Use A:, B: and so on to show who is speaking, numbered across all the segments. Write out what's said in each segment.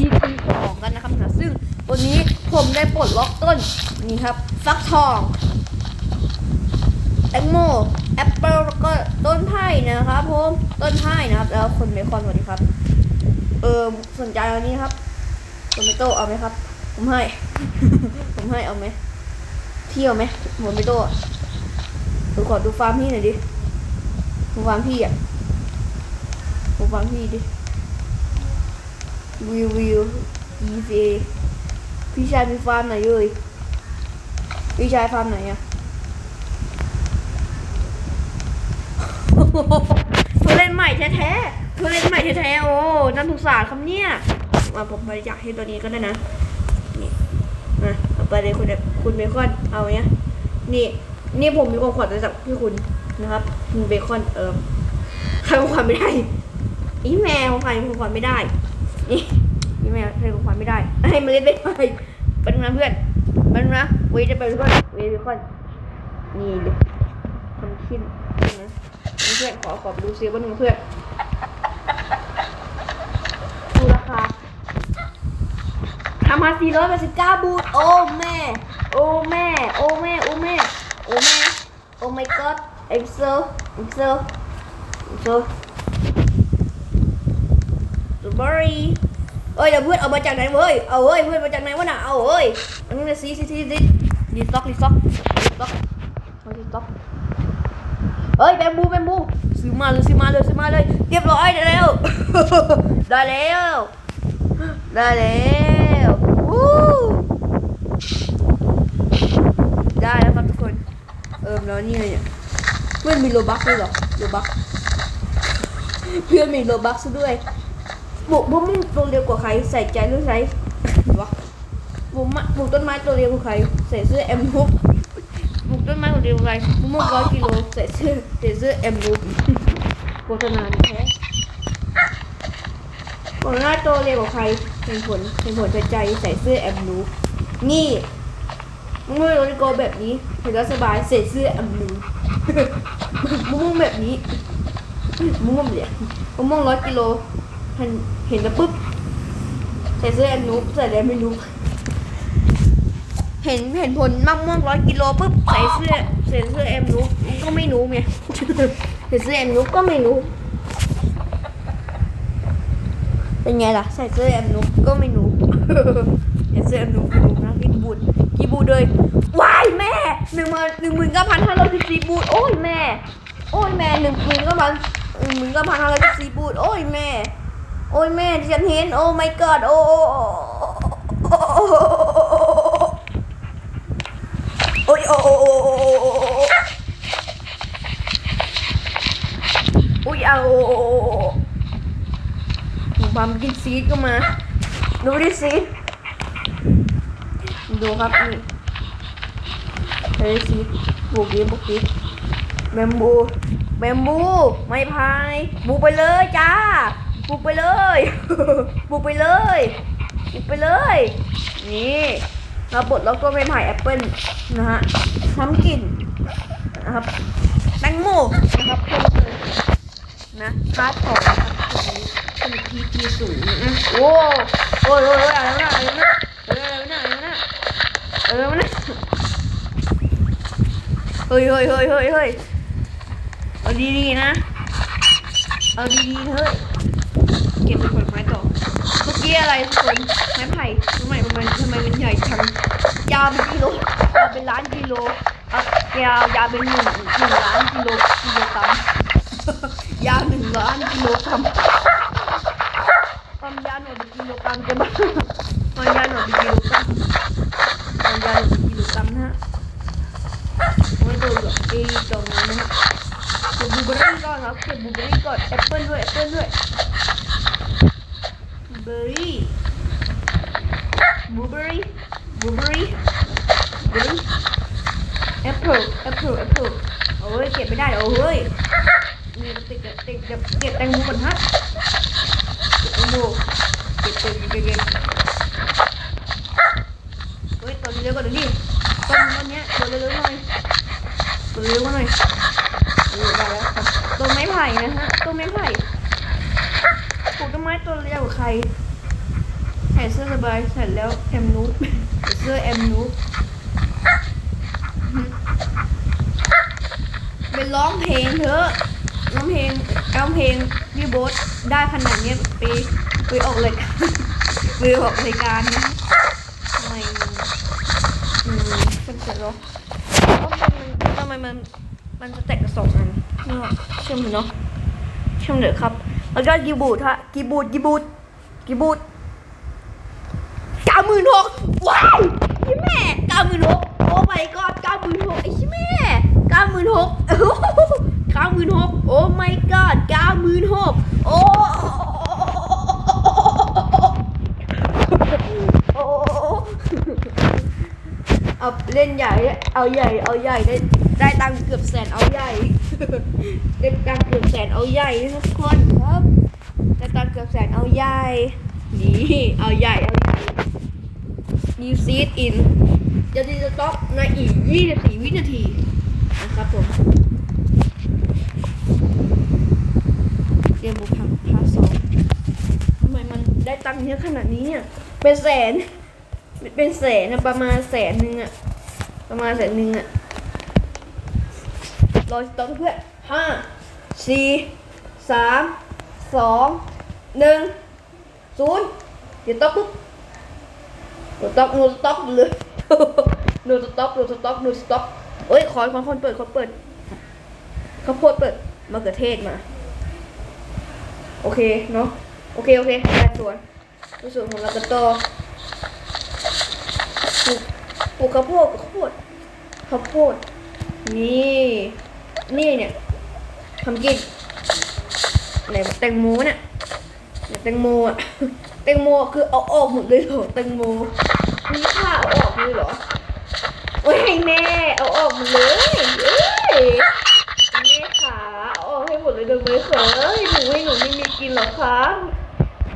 A: EP สองกันนะครับนะซึ่งวันนี้ผมได้ปลดล็อกต้นนี่ครับฟักทองแตงโมแอปเปิลแล้วก็ต้นไผ่นะครับผมต้นไผ่นะครับ แล้วคนเบคอนสวัสดีครับ เออสนใจอันนี้ครับโตเมโตเอาไหมครับ ผมให้ ผมให้เอาไหมพี่เอาไหมโตเมโตดูขอดูฟาร์มพี่หน่อยดิดูฟาร์มพี่อะดูฟาร์มพี่ดิ วิววิว e v พี่ชายมีฟาร์มไหนเอ่ยพี่ชายฟาร์มไหนอะทุเล่นใหม่แท้ๆทุเล่นใหม่แท้ๆโอ้น่าสงสารครับเนี่ยมาผมบริจาคให้ตัวนี้ก็ได้นะนี่มาเอาไปเลยคุณคุณเบคอนเอาเนี้ยนี่นี่ผมมีของขวัญจากพี่คุณนะครับคุณเบคอนเออใครของขวัญไม่ได้อีแมวของใครของขวัญไม่ได้ นี่อีแมวใครของขวัญไม่ได้ให้เมาเล่นไม่ได้เป็นนะเพื่อนเป็นนะเวจะไปเบคอนเวเบคอนนี่เลยทำขึ้นนะเพื่อนขอขอบดูซิว่าหนึ่งเพื่อนดูราคาทำมาสี่ร้อยแปดสิบเก้าบูทโอ้แม่ โอ้แม่ โอ้แม่ โอ้แม่ โอ้แม่ โอ้ my god I'm so I'm so I'm so สตรอเบอรี่เอ้ยเดี๋ยวเพื่อนเอามาจากไหนเว้ย เอาเว้ยเพื่อนมาจากไหนวะน่ะ เอาเว้ยอันนี้นะซีซีซีซีรีสต็อกรีสต็อกรีสต็อกรีสต็อกเอ้ยแบมบูแบมบูซื้อมาเลยซื้อมาเลยซื้อมาเลยเรียบร้อยได้แล้ว ได้แล้ว ได้แล้ววู้ได้แล้วครับทุกคน เออแล้วนี่เลยเนี่ยเพื่อนมีโลบักด้วยหรอโลบักเพื่อนมีโลบักซะด้วย บุกบุ้มตัวเร็วกว่าใคร ใส่ใจหรือใส่วะบุกมะบุกต้นไม้ตัวเร็วกว่าใคร ใส่เสื้อเอ็มฮุกบุกต้นไม้ตัวเร็วกว่าใครบุ้มร้อยกิโลใส่เสื้อใส่เสื้อเอ็มฮุกโฆษณาแท้บุกหน้าตัวเร็วกว่าใครเป็นผลเป็นผลใจใจใส่เสื้อเอ็มฮุกนี่มึงไม่รู้โกแบบนี้เห็นแล้วสบายใส่เสื้อเอ็มฮุกมึงแบบนี้ม่วงเลยมะม่วงร้อยกิโล ห็นเห็นแล้วปุ๊บใส่เสื้อแอมนูใส่อะไรไม่รู้เห็นเห็นผลมะม่วงร้อยกิโลปุ๊บใส่เสื้อใส่เสื้อแอมนูก็ไม่รู้ไงใส่เสื้อแอมนูก็ไม่รู้เป็นไงล่ะใส่เสื้อแอมนูก็ไม่รู้ใส่เสื้อแอมนูไม่รู้นะกี่บูดกี่บูดเลยวายแม่หนึ่งหมื่นหนึ่งหมื่นเก้าพันห้าร้อยสิบสี่บูดโอ้ยแม่ โอ้ยแม่หนึ่งหมื่นเก้าพันหนึ่งหมื่นเก้าพันห้าร้อยสิบสี่บูดโอ้ยแม่ โอ้ยแม่ฉันเห็น โอ้ my god โอ้โอ้โอ้ยโอ้โอ้โอ้โอ้โอ้โอ้โอ้ยเอาบัมกินซีดก็มา ดูดิซีดดูครับนี่เฮ้ยซีดบุกดิบุกดิแบมบูแบมบู ไม่พายบุกไปเลยจ้า บุกไปเลย บุกไปเลยบุกไปเลย นี่เราบดแล้วก็ไม่ายแอปเปิลนะฮะทำกินนะครับแตงโมนะครับเพิ่มเลยนะคาดของนะครับตัวนี้เป็นพีพีสูงนะโอ้โอ้ยโอ้ยโอ้ยอะไรวะอะไรวะอะไรวะอะไรวะอะไรวะอะไรวะเฮ้ยเฮ้ยเฮ้ยเฮ้ยเฮ้ยเอาดีๆนะ เอาดีๆเฮ้ย เก็บเป็นผลไม้ต่อ เมื่อกี้อะไรทุกคนไม้ไผ่ทำไมทำไมทำไมมันใหญ่จังยาวเป็นกิโลยาวเป็นล้านกิโลอะยาวยาวเป็นหนึ่งหนึ่งล้านกิโลกิโลกรัมยาวหนึ่งล้านกิโลกรัมความยาวหน่วยเป็นกิโลกรัมจะบ้าความยาวหน่วยเป็นกิโลกรัมความยาวหน่วยเป็นกิโลกรัมนะฮะ ไม่ตัวเหลือไอ้ตรงนั้นนะฮะเก็บบลูเบอร์รี่ก่อนครับเก็บบลูเบอร์รี่ก่อนแอปเปิ้ลด้วยแอปเปิ้ลด้วยเบอร์รี่บลูเบอร์รี่บลูเบอร์รี่บลูเบอร์รี่แอป เปิลแอปเปิลแอปเปิลโอ้ยเก็บไม่ได้โอ้ยนี่ติดกับติดเก็บแตงโมก่อนฮะเก็บแตงโมเก็บเก็บเก็บเก็บเฮ้ยตัวนี้เร็วกว่าเดี๋ยวนี้ต้นต้นเนี้ยตัวเร็วๆหน่อยตัวเร็วมาหน่อยเออได้แล้วต้นไม้ไผ่นะฮะต้นไม้ไผ่ปลูกต้นไม้ตัวเร็วกว่าใครใส่เสื้อสบายใส่แล้วแอมนูดใส่เสื้อแอมนูด ไปร้องเพลงเถอะร้องเพลงร้องเพลงพี่โบ๊ทได้ขนาดนี้ไปไปออกรายการไปออกรายการนะทำไมมันอืมเป็นเสร็จแล้วทำไมมันมันจะแตกกระสองอันเนาะเชื่อมเนาะเชื่อมเถอะครับ แล้วก็กีบูดฮะกีบูดกีบูดกีบูดเก้าหมื่นหกว้าวไอ้แม่เก้าหมื่นหก โอ้ my god เก้าหมื่นหกไอ้ชิแม่เก้าหมื่นหกเก้าหมื่นหกโอ้ my god เก้าหมื่นหกโอ้เอาเล่นใหญ่ เอาใหญ่ เอาใหญ่ได้ได้ตังเกือบแสนเอาใหญ่ได้ตังเกือบแสนเอาใหญ่ทุกคนครับได้ตังเกือบแสนเอาใหญ่นี่เอาใหญ่เอาใหญ่ New Seed in จะดีจะต็อปในอีก 24 วินาทีนะครับผมเรียมบุพังพาสองทำไมมันได้ตังค์เยอะขนาดนี้เนี่ย เป็นแสน เป็นแสนนะประมาณแสนหนึ่งอะประมาณแสนหนึ่งอะรอสต็อปเพื่อนห้าสี่สามสองหนึ่งศูนย์เดี๋ยวต็อปปุ๊บหนูต็อกหนูต็อกเลย หนูสต็อกหนูสต็อกหนูสต็อกเอ้ยคอนคอนคนเปิดคนเปิดข้าวโพดเปิดมะเขือเทศมา โอเคเนาะโอเคโอเคแปดส่วนในส่วนของเราก็ต่อปลูกปลูกข้าวโพดข้าวโพดข้าวโพดนี่ นี่เนี่ยทำกินไหนแตงโมเนี่ยแตงโมอะแตงโมคือเอาออกหมดเลยเหรอแตงโมมีค่าเอาออก เลยเหรอโอ้ยแม่เอาออกมดเลยเอ้ยแม่ขาเอาออกให้หมดเลยเดี๋ยวไม่เขยหนูให้หนูไม่มีกินหรอคะ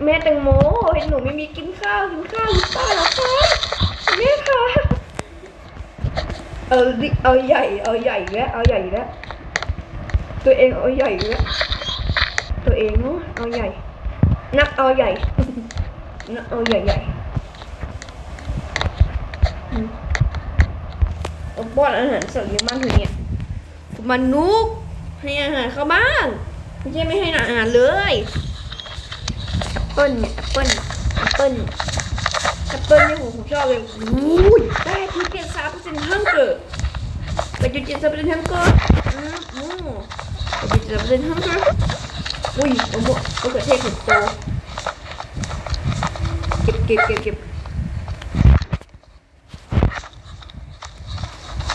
A: แม่แตงโมให้หนูไม่มีกินข้าวกินข้าวหรือเปล่าหรอคะแม่คะเอาดิเอาใหญ่เอาใหญ่แล้วเอาใหญ่แล้วตัวเองเอาใหญ่แล้วตัวเองเนาะเอาใหญ่นักเอาใหญ่นักเอาใหญ่ใหญ่ๆอืมเอา ป้อนอาหารสัตว์เลี้ยงบ้านเธอเนี่ยมันนุกให้อาหารเขาบ้างไม่ใช่ไม่ให้อาหารเลยแอปเปิ้ลเนี่ยแอปเปิ้ลแอปเปิ้ลแอปเปิ้ลเนี่ยผมผมชอบเลยอุ้ยได้ที่เจ็ดสามเปอร์เซ็นต์ฮังเกอร์ไปจุดเจ็ดสามเปอร์เซ็นต์ฮังเกอร์อืมอืมไปจุดเจ็ดสามเปอร์เซ็นต์ฮังเกอร์อุ้ยมะม่วงมะเขือเทศถึงโตเก็บเก็บเก็บเก็บ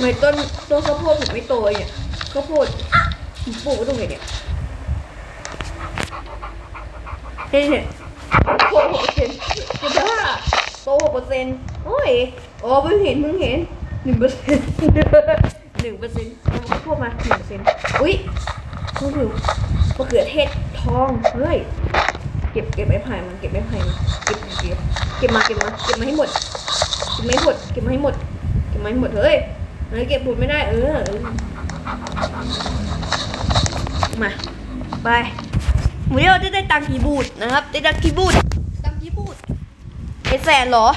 A: ทำไมต้นต้นข้าวโพดถึงไม่โตเนี่ยข้าวโพดผมปลูกไว้ตรงไหนเนี่ยเฮ้ยเนี่ยโตหกเปอร์เซ็นต์จะบ้าโตหกเปอร์เซ็นต์โอ้ยอ๋อเพิ่งเห็นเพิ่งเห็นหนึ่งเปอร์เซ็นต์หนึ่งเปอร์เซ็นต์เอาข้าวโพดมาหนึ่งเปอร์เซ็นต์อุ้ยนี่คือมะเขือเทศทองเฮ้ยเก็บเก็บไม้ไผ่มันเก็บไม้ไผ่มาเก็บเก็บเก็บมาเก็บมาเก็บมาให้หมดเก็บมาให้หมดเก็บมาให้หมดเก็บมาให้หมดเฮ้ย เฮ้ยเก็บบุดไม่ได้ เออ มา ไปวันนี้เราจะได้ตังค์กี่บูทนะครับได้ตังค์กี่บูทตังค์กี่บูทเป็นแสนเหรอ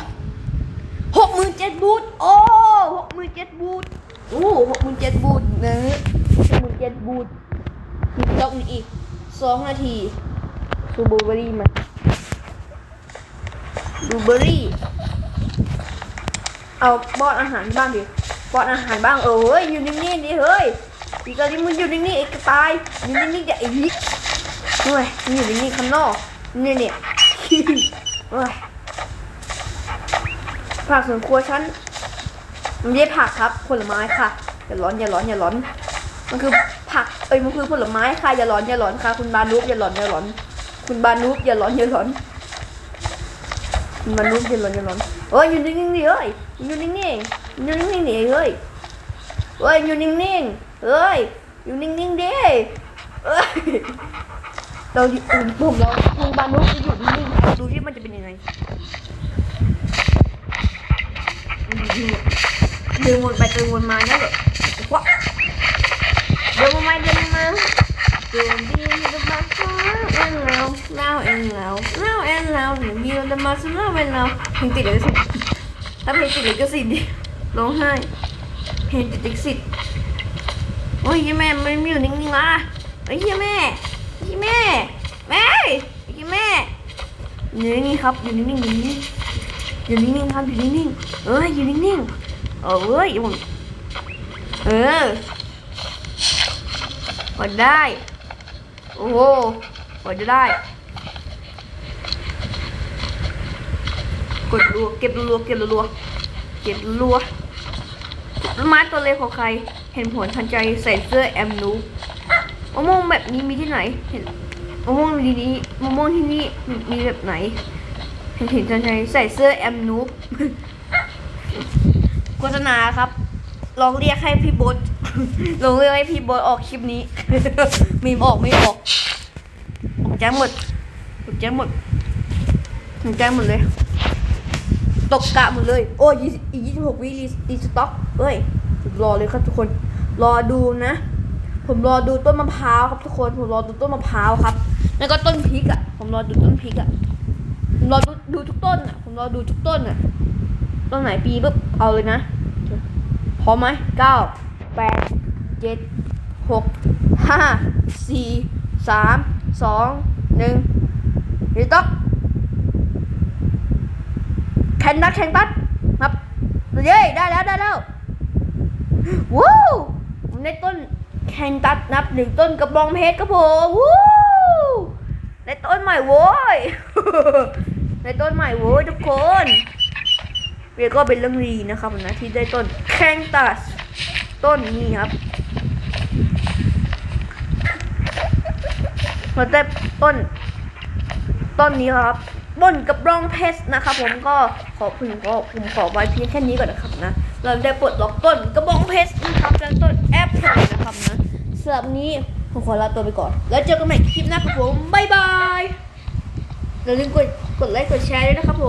A: หกหมื่นเจ็ดบูทโอ้หกหมื่นเจ็ดบูทโอ้หกหมื่นเจ็ดบูทนะหกหมื่นเจ็ดบูทอีกรอบหนึงอีกสองนาทีดูบลูเบอรี่มาบลูเบอรี่ เอาป้อนอาหารบ้างดิ ป้อนอาหารบ้างเออเฮ้ยอยู่นิ่งๆดิเฮ้ยปีกาดิมึงอยู่นิ่งๆไอ้กระต่ายอยู่นิ่งๆเดี๋ยวไอ้ยิกเฮ้ยมึงอยู่นิ่งๆข้างนอกเนี่ยเนี่ยเฮ้ยผักสวนครัวฉันมันไม่ใช่ผักครับผลไม้ค่ะอย่าร้อนอย่าร้อนอย่าร้อน มันคือผักเอ้ยมันคือผลไม้ค่ะอย่าร้อนอย่าร้อนค่ะ คุณบานุบอย่าร้อนอย่าร้อน คุณบานุบอย่าร้อนอย่าร้อนคุณบานุบอย่าร้อนอย่าร้อนเอ้ยอยู่นิ่งๆดิเอ้ยอยู่นิ่งๆ อยู่นิ่งๆดิเอ้ยเอ้ยอยู่นิ่งๆเอ้ยอยู่นิ่งๆดิเอ้ยเราอยู่ผมเราคุณบานุบจะอยู่นิ่งๆดูที่มันจะเป็นยังไงเดินวนไปเดินวนมาเนี่ยเหรอว้าเดินมาไหมเดินมาเดินดีมาดูมาฟ้าเอ็นแล้วแล้วเอ็นแล้วแล้วเอ็นแล้วหนูมีเราจะมาสำหรับเวลาเพลงติดเลยสิถ้าเพลงติดเลยก็สิดิ ร้องไห้เพลงติดลิขสิทธ์โอ้ยแม่มันไม่อยู่นิ่งๆละไอ้เหี้ยแม่ไอ้เหี้ยแม่แม่ไอ้เหี้ยแม่อยู่นิ่งๆครับอยู่นิ่งๆอยู่นิ่งๆอยู่นิ่งๆครับอยู่นิ่งๆเอ้ยอยู่นิ่งๆเออเว้ยผมเออกดได้ โอ้โหกดจะได้ กดรัวเก็บรัวเก็บรัวเก็บรัว ต้นไม้ตัวเล็กของใคร เห็นผลทันใจใส่เสื้อแอมนูมะม่วงแบบนี้มีที่ไหน เห็นมะม่วงที่นี้มะม่วงที่นี่มีแบบไหน เห็นเห็นทันใจใส่เสื้อแอมนูโฆษณาครับ ลองเรียกให้พี่โบทลองเรียกให้พี่โบทออกคลิปนี้ มีออกไม่ออกออกแจ้งหมดออกแจ้งหมดออกแจ้งหมดเลย ตกกะหมดเลย โอ้ยอีกยี่สิบหกวิรีรีสต็อก เอ้ยรอเลยครับทุกคน รอดูนะ ผมรอดูต้นมะพร้าวครับทุกคน ผมรอดูต้นมะพร้าวครับ แล้วก็ต้นพริกอะ ผมรอดูต้นพริกอะ ผมรอดูดูทุกต้นอะ ผมรอดูทุกต้นอะ ต้นไหนปีปุ๊บเอาเลยนะ พร้อมไหมเก้าแปดเจ็ดหกห้าสี่สามสองหนึ่งรีสต็อกแคนตัสแคนตัสครับเย้ได้แล้วได้แล้ว ว้าวผมได้ต้นแคนตัสนับหนึ่งต้นกระบองเพชรครับผมวู้ได้ต้นใหม่โว้ยได้ต้นใหม่โว้ยทุกคนเรียกก็เป็นเรื่องดีนะครับนะที่ได้ต้นแคนตัสต้นนี้ครับเราได้ต้น ต้นนี้ครับต้นกับรองเพชรนะครับ ผมก็ขอพึงก็ผมขอไว้เพียงแค่นี้ก่อนนะครับนะ เราได้ปลดล็อกต้นกระบองเพชรนะครับและต้นแอปเปิลนะครับนะสำหรับนี้ผมขอลาตัวไปก่อน แล้วเจอกันใหม่คลิปหน้าครับผมบ๊ายบายอย่าลืมกดกดไลค์กดแชร์ด้วยนะครับผม